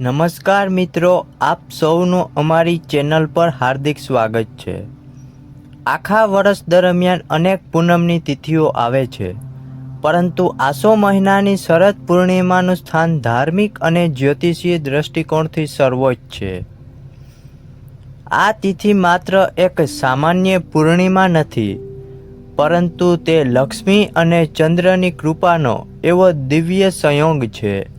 નમસ્કાર મિત્રો, આપ સૌનું અમારી ચેનલ પર હાર્દિક સ્વાગત છે. આખા વર્ષ દરમિયાન અનેક પૂનમની તિથિઓ આવે છે, પરંતુ આસો મહિનાની શરદ પૂર્ણિમાનું સ્થાન ધાર્મિક અને જ્યોતિષીય દૃષ્ટિકોણથી સર્વોચ્ચ છે. આ તિથિ માત્ર એક સામાન્ય પૂર્ણિમા નથી, પરંતુ તે લક્ષ્મી અને ચંદ્રની કૃપાનો એવો દિવ્ય સંયોગ છે.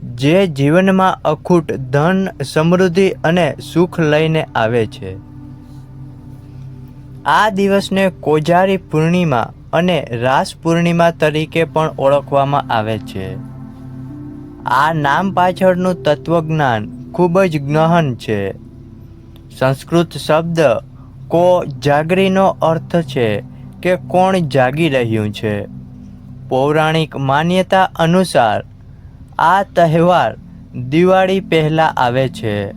જે જીવનમાં અખૂટ ધન, સમૃદ્ધિ અને સુખ લઈને આવે છે. આ દિવસને કોજારી પૂર્ણિમા અને રાસ પૂર્ણિમા તરીકે પણ ઓળખવામાં આવે છે. આ નામ પાછળનું તત્વજ્ઞાન ખૂબ જ ગહન છે. સંસ્કૃત શબ્દ કો જાગરીનો અર્થ છે કે કોણ જાગી રહ્યું છે. પૌરાણિક માન્યતા અનુસાર આ તહેવાર દિવાળી પહેલાં આવે છે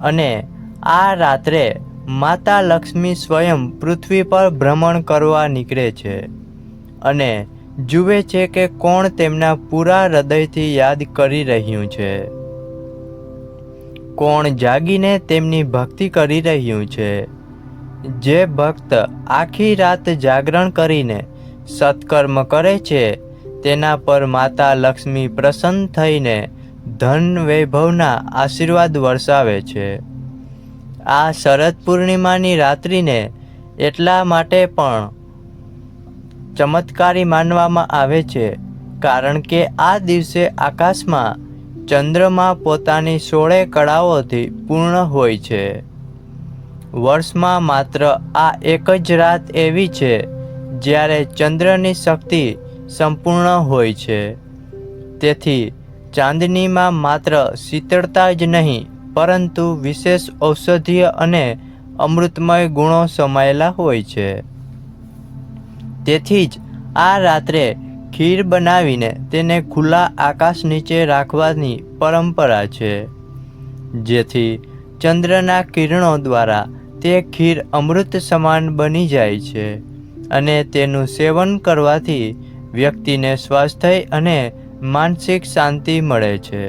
અને આ રાત્રે માતા લક્ષ્મી સ્વયં પૃથ્વી પર ભ્રમણ કરવા નીકળે છે અને જુએ છે કે કોણ તેમના પૂરા હૃદયથી યાદ કરી રહ્યું છે. કોણ જાગીને તેમની ભક્તિ કરી રહ્યું છે. જે ભક્ત આખી રાત જાગરણ કરીને સત્કર્મ કરે છે તેના પર માતા લક્ષ્મી પ્રસન્ન થઈને ધન વૈભવના આશીર્વાદ વરસાવે છે. આ શરદ પૂર્ણિમાની રાત્રિને એટલા માટે પણ ચમત્કારી માનવામાં આવે છે, કારણ કે આ દિવસે આકાશમાં ચંદ્રમા પોતાની સોળે કળાઓથી પૂર્ણ હોય છે. વર્ષમાં માત્ર આ એક જ રાત એવી છે, જ્યારે ચંદ્રની શક્તિ સંપૂર્ણ હોય છે. તેથી ચાંદનીમાં માત્ર શીતળતા જ નહીં, પરંતુ વિશેષ ઔષધીય અને અમૃતમય ગુણો સમાયેલા હોય છે. તેથી જ આ રાત્રે ખીર બનાવીને તેને ખુલ્લા આકાશ નીચે રાખવાની પરંપરા છે. જેથી ચંદ્રના કિરણો દ્વારા તે ખીર અમૃત સમાન બની જાય છે અને તેનું સેવન કરવાથી વ્યક્તિને સ્વાસ્થ્ય અને માનસિક શાંતિ મળે છે.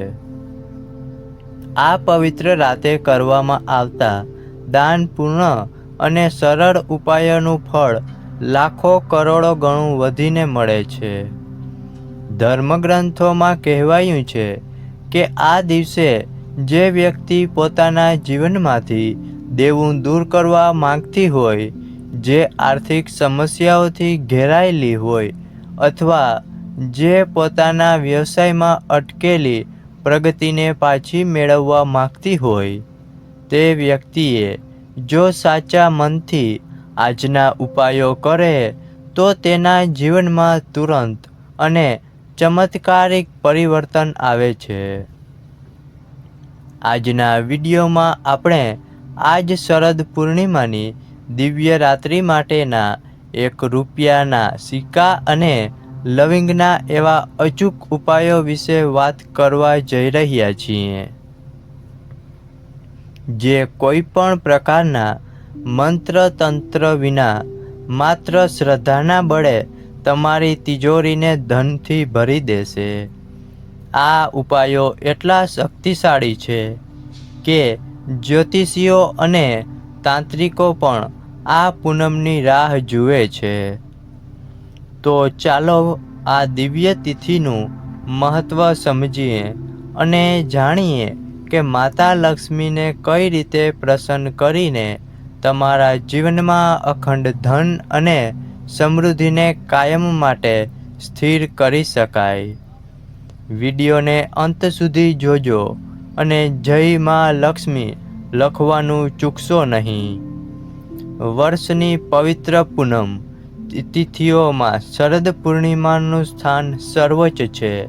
આ પવિત્ર રાતે કરવામાં આવતા દાન પૂર્ણ અને સરળ ઉપાયોનું ફળ લાખો કરોડો ગણું વધીને મળે છે. ધર્મગ્રંથોમાં કહેવાયું છે કે આ દિવસે જે વ્યક્તિ પોતાના જીવનમાંથી દેવું દૂર કરવા માંગતી હોય, જે આર્થિક સમસ્યાઓથી ઘેરાયેલી હોય અથવા જે પોતાના વ્યવસાયમાં અટકેલી પ્રગતિને પાછી મેળવવા માગતી હોય, તે વ્યક્તિએ જો સાચા મનથી આજના ઉપાયો કરે, તો તેના જીવનમાં તુરંત અને ચમત્કારિક પરિવર્તન આવે છે. આજના વિડીયોમાં આપણે આજ શરદ પૂર્ણિમાની દિવ્ય રાત્રિ માટેના એક રૂપિયાના સિક્કા અને લવિંગના એવા અચૂક ઉપાયો વિશે વાત કરવા જઈ રહ્યા છીએ. જે કોઈ પણ પ્રકારના મંત્ર તંત્ર વિના માત્ર શ્રદ્ધાના બળે તમારી તિજોરીને ધનથી ભરી દેશે. આ ઉપાયો એટલા શક્તિશાળી છે કે જ્યોતિષીઓ અને તાંત્રિકો પણ આ પૂનમની રાહ જુએ છે. તો ચાલો આ દિવ્ય તિથિનું મહત્ત્વ સમજીએ અને જાણીએ કે માતા લક્ષ્મીને કઈ રીતે પ્રસન્ન કરીને તમારા જીવનમાં અખંડ ધન અને સમૃદ્ધિને કાયમ માટે સ્થિર કરી શકાય. વિડીયોને અંત સુધી જોજો અને જય મા લક્ષ્મી લખવાનું ચૂકશો નહીં. વર્ષની પવિત્ર પૂનમ. તિથિઓમાં શરદ પૂર્ણિમાનું સ્થાન સર્વોચ્ચ છે,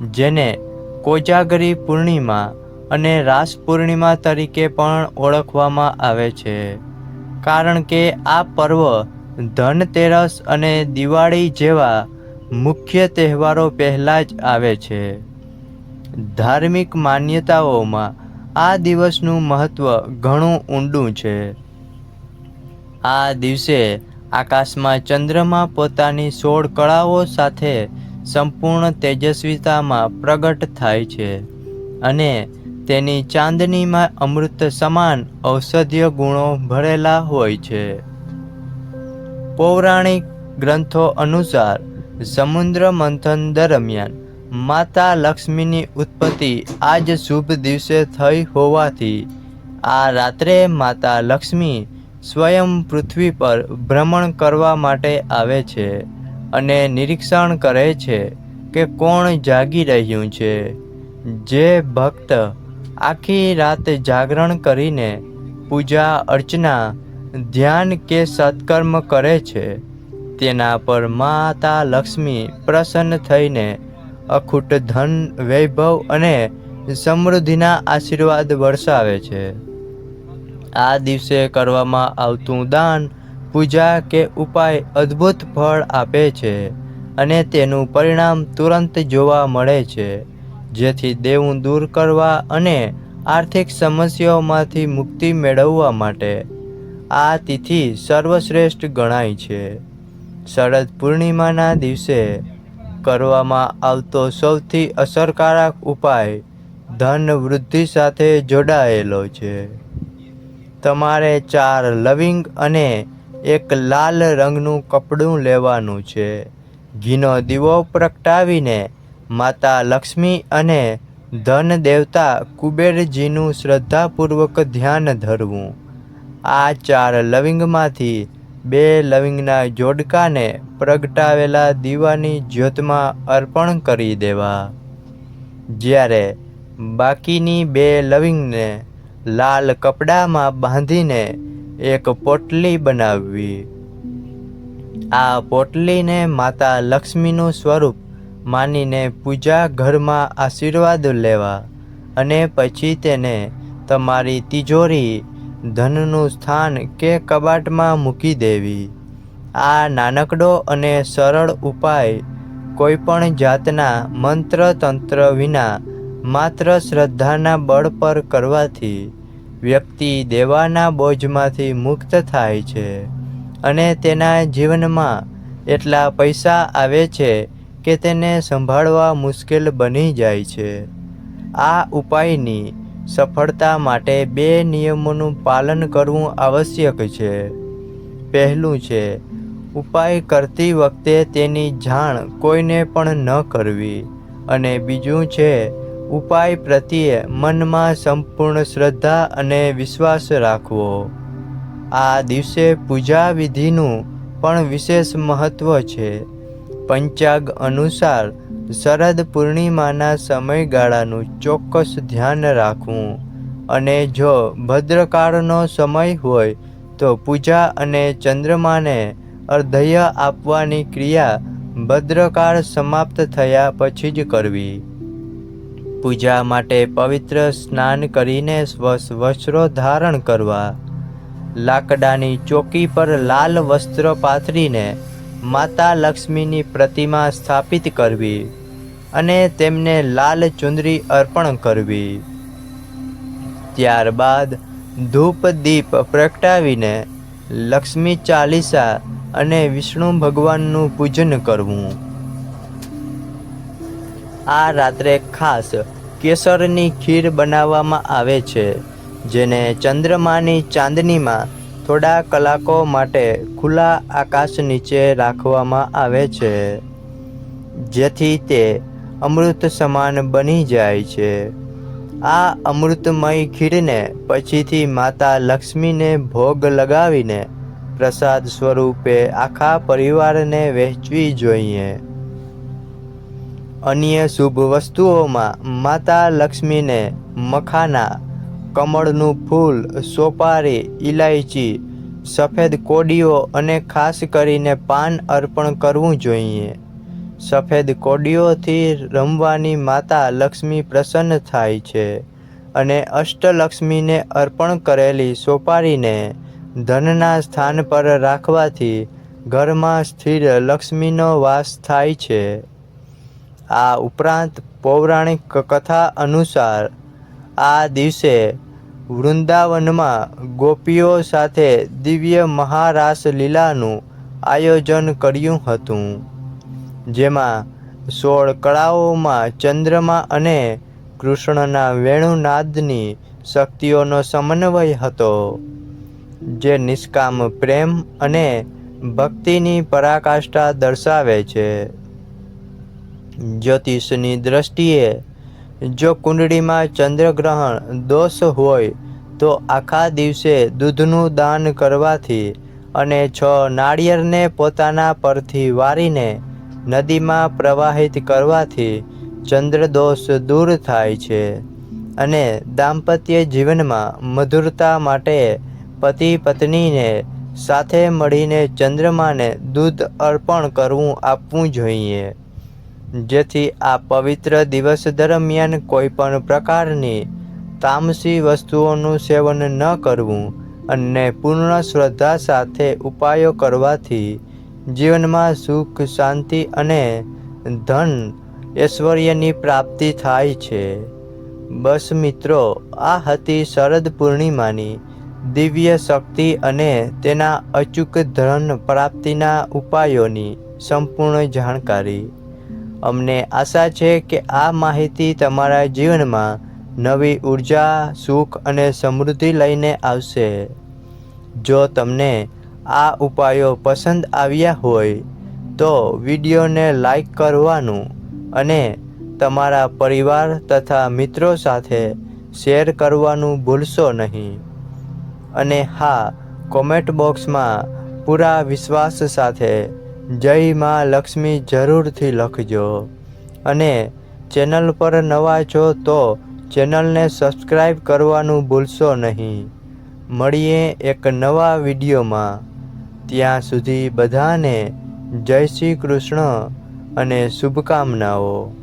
જેને કોજાગરી પૂર્ણિમા અને રાસ પૂર્ણિમા તરીકે પણ ઓળખવામાં આવે છે. કારણ કે આ પર્વ ધનતેરસ અને દિવાળી જેવા મુખ્ય તહેવારો પહેલાં જ આવે છે. ધાર્મિક માન્યતાઓમાં આ દિવસનું મહત્ત્વ ઘણું ઊંડું છે. આ દિવસે આકાશમાં ચંદ્રમા પોતાની સોળ કળાઓ સાથે સંપૂર્ણ તેજસ્વીતામાં પ્રગટ થાય છે અને તેની ચાંદનીમાં અમૃત સમાન ઔષધીય ગુણો ભરેલા હોય છે. પૌરાણિક ગ્રંથો અનુસાર સમુદ્ર મંથન દરમિયાન માતા લક્ષ્મીની ઉત્પત્તિ આજ શુભ દિવસે થઈ હોવાથી આ રાત્રે માતા લક્ષ્મી સ્વયં પૃથ્વી પર ભ્રમણ કરવા માટે આવે છે અને નિરીક્ષણ કરે છે કે કોણ જાગી રહ્યું છે. જે ભક્ત આખી રાત જાગરણ કરીને પૂજા, અર્ચના, ધ્યાન કે સત્કર્મ કરે છે, તેના પર માતા લક્ષ્મી પ્રસન્ન થઈને અખૂટ ધન, વૈભવ અને સમૃદ્ધિના આશીર્વાદ વરસાવે છે. આ દિવસે કરવામાં આવતું દાન, પૂજા કે ઉપાય અદ્ભુત ફળ આપે છે અને તેનું પરિણામ તુરંત જોવા મળે છે. જેથી દેવું દૂર કરવા અને આર્થિક સમસ્યાઓમાંથી મુક્તિ મેળવવા માટે આ તિથિ સર્વશ્રેષ્ઠ ગણાય છે. શરદ પૂર્ણિમાના દિવસે કરવામાં આવતો સૌથી અસરકારક ઉપાય ધન વૃદ્ધિ સાથે જોડાયેલો છે. તમારે ચાર લવિંગ અને એક લાલ રંગનું કપડું લેવાનું છે. ઘીનો દીવો પ્રગટાવીને માતા લક્ષ્મી અને ધન દેવતા કુબેરજીનું શ્રદ્ધાપૂર્વક ધ્યાન ધરવું. આ ચાર લવિંગમાંથી બે લવિંગના જોડકાને પ્રગટાવેલા દીવાની જ્યોતમાં અર્પણ કરી દેવા. જ્યારે બાકીની બે લવિંગને લાલ કપડામાં બાંધીને એક પોટલી બનાવવી. આ પોટલીને માતા લક્ષ્મીનું સ્વરૂપ માનીને પૂજા ઘરમાં આશીર્વાદ લેવા અને પછી તેને તમારી તિજોરી ધનનું સ્થાન કે કબાટમાં મૂકી દેવી. આ નાનકડો અને સરળ ઉપાય કોઈપણ જાતના મંત્ર તંત્ર વિના માત્ર શ્રદ્ધાના બળ પર કરવાથી વ્યક્તિ દેવાના બોજમાંથી મુક્ત થાય છે અને તેના જીવનમાં એટલા પૈસા આવે છે કે તેને સંભાળવા મુશ્કેલ બની જાય છે. આ ઉપાયની સફળતા માટે બે નિયમોનું પાલન કરવું આવશ્યક છે. પહેલું છે, ઉપાય કરતી વખતે તેની જાણ કોઈને પણ ન કરવી અને બીજું છે ઉપાય પ્રત્યે મનમાં સંપૂર્ણ શ્રદ્ધા અને વિશ્વાસ રાખવો. આ દિવસે પૂજા વિધિનું પણ વિશેષ મહત્ત્વ છે. પંચાગ અનુસાર શરદ પૂર્ણિમાના સમયગાળાનું ચોક્કસ ધ્યાન રાખવું અને જો ભદ્રકાળનો સમય હોય તો પૂજા અને ચંદ્રમાને અર્ધય આપવાની ક્રિયા ભદ્રકાળ સમાપ્ત થયા પછી જ કરવી. પૂજા માટે પવિત્ર સ્નાન કરીને સ્વચ્છ વસ્ત્રો ધારણ કરવા. લાકડાની ચોકી પર લાલ વસ્ત્ર પાથરીને માતા લક્ષ્મીની પ્રતિમા સ્થાપિત કરવી અને તેમને લાલ ચુંદરી અર્પણ કરવી. ત્યારબાદ ધૂપ દીપ પ્રગટાવીને લક્ષ્મી ચાલીસા અને વિષ્ણુ ભગવાનનું પૂજન કરવું. આ રાત્રે ખાસ કેસરની ખીર બનાવવામાં આવે છે, જેને ચંદ્રમાની ચાંદનીમાં થોડા કલાકો માટે ખુલ્લા આકાશ નીચે રાખવામાં આવે છે, જેથી તે અમૃત સમાન બની જાય છે. આ અમૃતમય ખીરને પછીથી માતા લક્ષ્મીને ભોગ લગાવીને પ્રસાદ સ્વરૂપે આખા પરિવારને વહેંચવી જોઈએ. અન્ય શુભ વસ્તુઓમાં માતા લક્ષ્મીને મખાના, કમળનું ફૂલ, સોપારી ઇલાયચી સફેદ કોડીઓ અને ખાસ કરીને પાન અર્પણ કરવું જોઈએ. સફેદ કોડીઓથી રમવાની માતા લક્ષ્મી પ્રસન્ન થાય છે અને અષ્ટલક્ષ્મીને અર્પણ કરેલી સોપારીને ધનના સ્થાન પર રાખવાથી ઘરમાં સ્થિર લક્ષ્મીનો વાસ થાય છે. આ ઉપરાંત પૌરાણિક કથા અનુસાર આ દિવસે વૃંદાવનમાં ગોપીઓ સાથે દિવ્ય મહારાસ લીલાનું આયોજન કર્યું હતું, જેમાં સોળ કળાઓમાં ચંદ્રમા અને કૃષ્ણના વેણુનાદની શક્તિઓનો સમન્વય હતો, જે નિષ્કામ પ્રેમ અને ભક્તિની પરાકાષ્ઠા દર્શાવે છે. જ્યોતિષની દ્રષ્ટિએ જો કુંડળીમાં ચંદ્રગ્રહણ દોષ હોય, તો આખા દિવસે દૂધનું દાન કરવાથી અને છ નાળિયેરને પોતાના પરથી વારીને નદીમાં પ્રવાહિત કરવાથી ચંદ્રદોષ દૂર થાય છે અને દાંપત્ય જીવનમાં મધુરતા માટે પતિ પત્નીને સાથે મળીને ચંદ્રમાને દૂધ અર્પણ કરવું આપવું જોઈએ. જેથી આ પવિત્ર દિવસ દરમિયાન કોઈ પણ પ્રકારની તામસી વસ્તુઓનું સેવન ન કરવું અને પૂર્ણ શ્રદ્ધા સાથે ઉપાયો કરવાથી જીવનમાં સુખ, શાંતિ અને ધન ઐશ્વર્યની પ્રાપ્તિ થાય છે. બસ મિત્રો, આ હતી શરદ પૂર્ણિમાની દિવ્ય શક્તિ અને તેના અચૂક ધન પ્રાપ્તિના ઉપાયોની સંપૂર્ણ જાણકારી. અમને આશા છે કે આ માહિતી તમારા જીવનમાં નવી ઊર્જા, સુખ અને સમૃદ્ધિ લઈને આવશે. જો તમને આ ઉપાયો પસંદ આવ્યા હોય, તો વિડીયોને લાઈક કરવાનું અને તમારા પરિવાર તથા મિત્રો સાથે શેર કરવાનું ભૂલશો નહીં. અને હા, કોમેન્ટ બોક્સમાં પૂરા વિશ્વાસ સાથે જય માં લક્ષ્મી જરૂરથી લખજો. અને ચેનલ પર નવા છો તો ચેનલને સબસ્ક્રાઈબ કરવાનું ભૂલશો નહીં. મળીએ એક નવા વિડીયોમાં. ત્યાં સુધી બધાને જય શ્રી કૃષ્ણ અને શુભકામનાઓ.